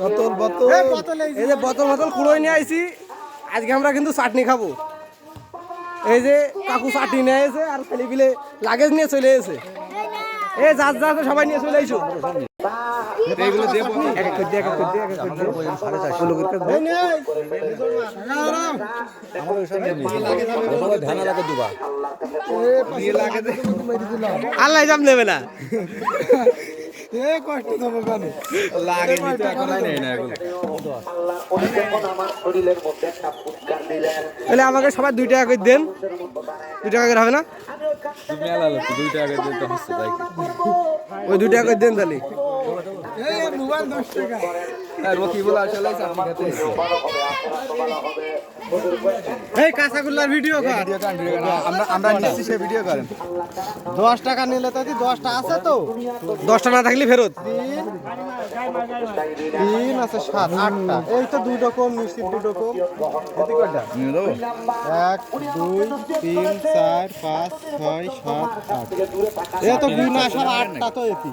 বোতল বোতল। এই যে বোতল বোতল কুড়োই নিয়ে আইছি। আজকে আমরা কিন্তু চাটনি খাব। এই যে কাকু চাটনি নিয়ে এসে আর ছেলে পিলে লাগেজ নিয়ে চলে এসে এ যার যা সবাই নিয়ে চলে আইসো এইগুলো দিয়ে এক এক করে করে করে করে তাহলে আমাকে সবাই দুই টাকা করে দেন। দুই টাকা করে হবে না? ওই দুই টাকা করে দেন তাহলে। এই কাঁচাগোল্লার ভিডিও কর। আমরা নিচ্ছি সে ভিডিও করেন। দশ টাকা নিলে তো দশটা আছে তো? দশটা না থাকলে ফেরত। তিন আছে সাত আটটা। এই তো দুই রকম নিশ্চিত দুই রকম এক দুই তিন চার পাঁচ ছয় সাত আট। এ তো দুই না সব আটটা তো এটি।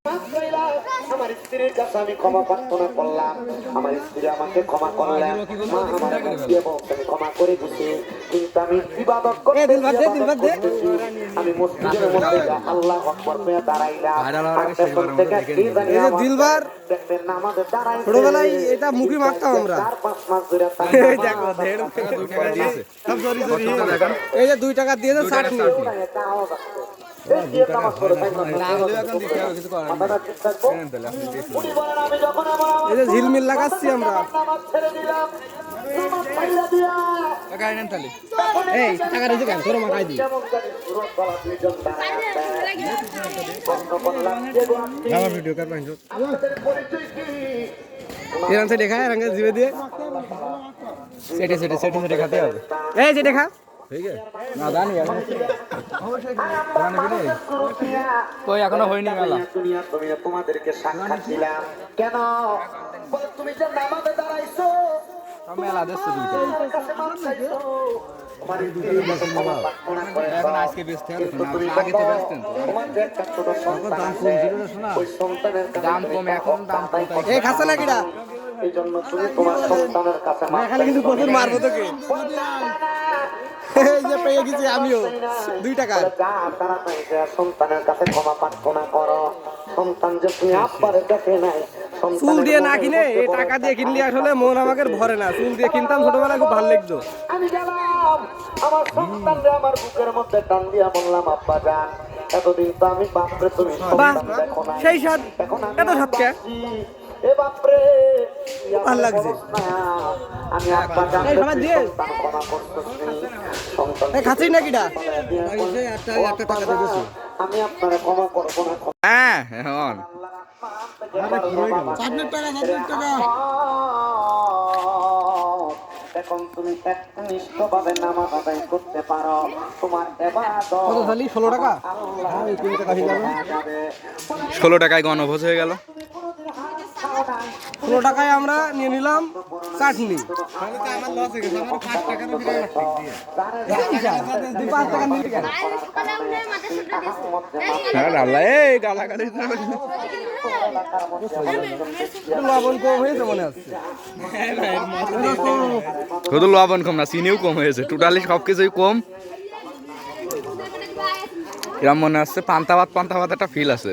আমার স্ত্রীর কাছে আমি ক্ষমা প্রার্থনা করলাম আমার স্ত্রী আমাকে ক্ষমা করলেন মা আমার আমি ক্ষমা করে দিছি কিন্তু আমি ইবাদত করতে। আমি মসজিদের মধ্যে আল্লাহ আকবার পেয়ে দাঁড়াইলাম দিলবার নামাজে দাঁড়াইছে ছোটবেলায় এটা মুখি মারতাম আমরা চার পাঁচ মাস ধরে এই দেখো দেড় এই যে দুই টাকা দিয়েছে চাটনি। এই দিয়ে নামাজ পড়ে? মাথাটা ঠিক থাকব। আমি যখন আমার এই যে ঝিলমিল লাগাচ্ছি আমরা। ছেড়ে দিলাম। এই টাকা রয়েছে কেন? তোর মাকাই দি কেমন জানি সুরত গলা দুইজন দাঁড়ায় প্রশ্ন করলাম যে গো আপনি আমার ভিডিও কার পাইছো আপনাদের পরিচয় কি? এরান সে দেখায় রঙে জিবে দিয়ে। সেটে সেটে সেটে সেটে খাতে হবে। এই যে দেখা না জানি কই এখনও হয়নি মেলা। তুমি তোমাদেরকে সাক্ষাৎ দিলাম। কেন? তুমি যে নামাজে দাঁড়াইছো। মেলা দেখছে। এখন আজকে বেচতে হবে কিন্তু না তুমি আগে তো বলো, বেচতেন তো তোমার যে একটা ছোট সন্তান আছে, ওই সন্তানের কাছে দাম কম এখন দাম কম এই খাসা না এই জন্য তুমি তোমার সন্তানের কাছে মাপ কিন্তু প্রচুর মারবো তোকে। যে পেয়ে গেছি আমিও। দুই টাকার যা সন্তানের কাছে ক্ষমা প্রার্থনা করো। সন্তান যে তুমি আব্বারে নাই চুল দিয়ে না কিনে এই টাকা দিয়ে কিনলে আসলে মন আমাকে ভরে না। চুল দিয়ে কিনতাম ছোটবেলায় খুব ভালো লাগতো। আমি গেলাম। আমার সন্তানরে আমার বুকের মধ্যে টান দিয়া বললাম আব্বা যান এতদিন তো আমি বাপরে তুমি দেখো না সেই স্বাদ। এত স্বাদ কে? এ বাপরে লাগছে। না। হ্যাঁ এখন। এখন তুমি একনিষ্ঠ ভাবে নামাজ আদায় করতে পারো। তোমার এবাদত কত খালি ষোলো টাকা? ষোলো টাকায় গণভোজ হয়ে গেল। ষোলো টাকায় আমরা নিয়ে নিলাম চাটনি। হ্যাঁ লবণ কম হয়েছে মনে হচ্ছে। শুধু লবণ কম না চিনিও কম হয়েছে। টোটালি সব কিছুই কম। এরম মনে হচ্ছে পান্তা ভাত পান্তা ভাত একটা ফিল আছে।